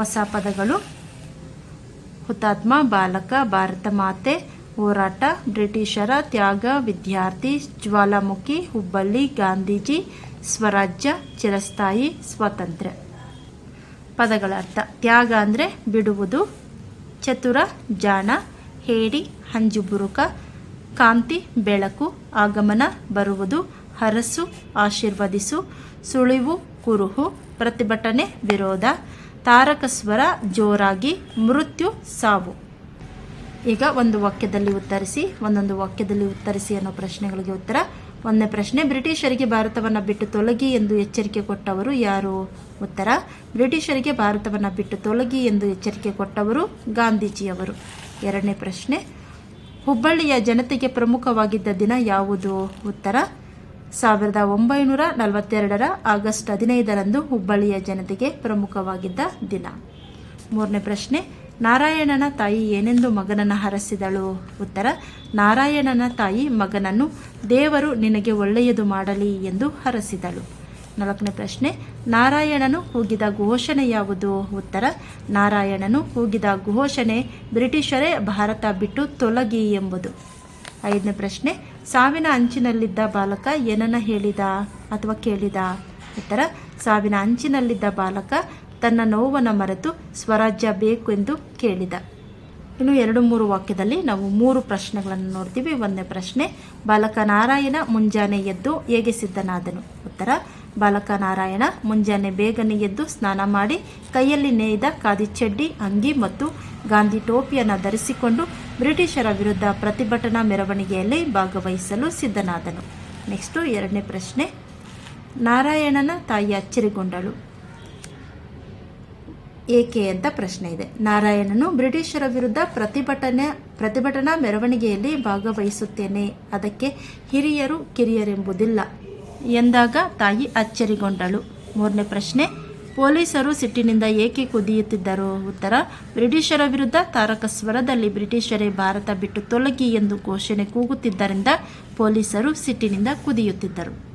ಹೊಸ ಪದಗಳು. ಹುತಾತ್ಮ, ಬಾಲಕ, ಭಾರತ ಮಾತೆ, ಹೋರಾಟ, ಬ್ರಿಟಿಷರ, ತ್ಯಾಗ, ವಿದ್ಯಾರ್ಥಿ, ಜ್ವಾಲಾಮುಖಿ, ಹುಬ್ಬಳ್ಳಿ, ಗಾಂಧೀಜಿ, ಸ್ವರಾಜ್ಯ, ಚಿರಸ್ಥಾಯಿ, ಸ್ವಾತಂತ್ರ್ಯ. ಪದಗಳ ಅರ್ಥ. ತ್ಯಾಗ ಅಂದರೆ ಬಿಡುವುದು, ಚತುರ, ಜಾಣ, ಹೇಡಿ ಹಂಜುಬುರುಕ ಕಾಂತಿ, ಬೆಳಕು, ಆಗಮನ, ಬರುವುದು, ಹರಸು, ಆಶೀರ್ವದಿಸು, ಸುಳಿವು, ಕುರುಹು, ಪ್ರತಿಭಟನೆ, ವಿರೋಧ ತಾರಕ ಸ್ವರ ಜೋರಾಗಿ ಮೃತ್ಯು ಸಾವು. ಈಗ ಒಂದು ವಾಕ್ಯದಲ್ಲಿ ಉತ್ತರಿಸಿ, ಒಂದೊಂದು ವಾಕ್ಯದಲ್ಲಿ ಉತ್ತರಿಸಿ ಅನ್ನೋ ಪ್ರಶ್ನೆಗಳಿಗೆ ಉತ್ತರ. ಒಂದನೇ ಪ್ರಶ್ನೆ, ಬ್ರಿಟಿಷರಿಗೆ ಭಾರತವನ್ನು ಬಿಟ್ಟು ತೊಲಗಿ ಎಂದು ಎಚ್ಚರಿಕೆ ಕೊಟ್ಟವರು ಯಾರು? ಉತ್ತರ, ಬ್ರಿಟಿಷರಿಗೆ ಭಾರತವನ್ನು ಬಿಟ್ಟು ತೊಲಗಿ ಎಂದು ಎಚ್ಚರಿಕೆ ಕೊಟ್ಟವರು ಗಾಂಧೀಜಿಯವರು. ಎರಡನೇ ಪ್ರಶ್ನೆ, ಹುಬ್ಬಳ್ಳಿಯ ಜನತೆಗೆ ಪ್ರಮುಖವಾಗಿದ್ದ ದಿನ ಯಾವುದು? ಉತ್ತರ ಸಾವಿರದ ಒಂಬೈನೂರ ನಲವತ್ತೆರಡರ ಆಗಸ್ಟ್ ಹದಿನೈದರಂದು ಹುಬ್ಬಳ್ಳಿಯ ಜನತೆಗೆ ಪ್ರಮುಖವಾಗಿದ್ದ ದಿನ. ಮೂರನೇ ಪ್ರಶ್ನೆ, ನಾರಾಯಣನ ತಾಯಿ ಏನೆಂದು ಮಗನನ್ನು ಹರಸಿದಳು? ಉತ್ತರ, ನಾರಾಯಣನ ತಾಯಿ ಮಗನನ್ನು ದೇವರು ನಿನಗೆ ಒಳ್ಳೆಯದು ಮಾಡಲಿ ಎಂದು ಹರಸಿದಳು. ನಾಲ್ಕನೇ ಪ್ರಶ್ನೆ, ನಾರಾಯಣನು ಕೂಗಿದ ಘೋಷಣೆ ಯಾವುದು? ಉತ್ತರ, ನಾರಾಯಣನು ಕೂಗಿದ ಘೋಷಣೆ ಬ್ರಿಟಿಷರೇ ಭಾರತ ಬಿಟ್ಟು ತೊಲಗಿ ಎಂಬುದು. ಐದನೇ ಪ್ರಶ್ನೆ, ಸಾವಿನ ಅಂಚಿನಲ್ಲಿದ್ದ ಬಾಲಕ ಏನನ್ನ ಹೇಳಿದ ಅಥವಾ ಕೇಳಿದ? ಉತ್ತರ, ಸಾವಿನ ಅಂಚಿನಲ್ಲಿದ್ದ ಬಾಲಕ ತನ್ನ ನೋವನ್ನು ಮರೆತು ಸ್ವರಾಜ್ಯ ಬೇಕು ಎಂದು ಕೇಳಿದ. ಇನ್ನು ಎರಡು ಮೂರು ವಾಕ್ಯದಲ್ಲಿ ನಾವು ಮೂರು ಪ್ರಶ್ನೆಗಳನ್ನು ನೋಡ್ತೀವಿ. ಒಂದನೇ ಪ್ರಶ್ನೆ, ಬಾಲಕ ನಾರಾಯಣ ಮುಂಜಾನೆ ಎದ್ದು ಹೇಗೆ ಸಿದ್ಧನಾದನು? ಉತ್ತರ ಬಾಲಕ ನಾರಾಯಣ ಮುಂಜಾನೆ ಬೇಗನೆ ಎದ್ದು ಸ್ನಾನ ಮಾಡಿ ಕೈಯಲ್ಲಿ ನೇಯ್ದ ಖಾದಿ ಚಡ್ಡಿ, ಅಂಗಿ ಮತ್ತು ಗಾಂಧಿ ಟೋಪಿಯನ್ನು ಧರಿಸಿಕೊಂಡು ಬ್ರಿಟಿಷರ ವಿರುದ್ಧ ಪ್ರತಿಭಟನಾ ಮೆರವಣಿಗೆಯಲ್ಲಿ ಭಾಗವಹಿಸಲು ಸಿದ್ಧನಾದನು. ನೆಕ್ಸ್ಟು ಎರಡನೇ ಪ್ರಶ್ನೆ, ನಾರಾಯಣನ ತಾಯಿ ಅಚ್ಚರಿಗೊಂಡಳು. ಏಕೆ ಅಂತ ಪ್ರಶ್ನೆ ಇದೆ. ನಾರಾಯಣನು ಬ್ರಿಟಿಷರ ವಿರುದ್ಧ ಪ್ರತಿಭಟನೆ, ಪ್ರತಿಭಟನಾ ಮೆರವಣಿಗೆಯಲ್ಲಿ ಭಾಗವಹಿಸುತ್ತೇನೆ. ಅದಕ್ಕೆ ಹಿರಿಯರು ಕಿರಿಯರೆಂಬುದಿಲ್ಲ. ಎಂದಾಗ ತಾಯಿ ಅಚ್ಚರಿಗೊಂಡಳು. ಮೂರನೇ ಪ್ರಶ್ನೆ, ಪೊಲೀಸರು ಸಿಟ್ಟಿನಿಂದ ಏಕೆ ಕುದಿಯುತ್ತಿದ್ದರು? ಉತ್ತರ, ಬ್ರಿಟಿಷರ ವಿರುದ್ಧ ತಾರಕ ಸ್ವರದಲ್ಲಿ ಬ್ರಿಟಿಷರೇ ಭಾರತ ಬಿಟ್ಟು ತೊಲಗಿ ಎಂದು ಘೋಷಣೆ ಕೂಗುತ್ತಿದ್ದರಿಂದ ಪೊಲೀಸರು ಸಿಟ್ಟಿನಿಂದ ಕುದಿಯುತ್ತಿದ್ದರು.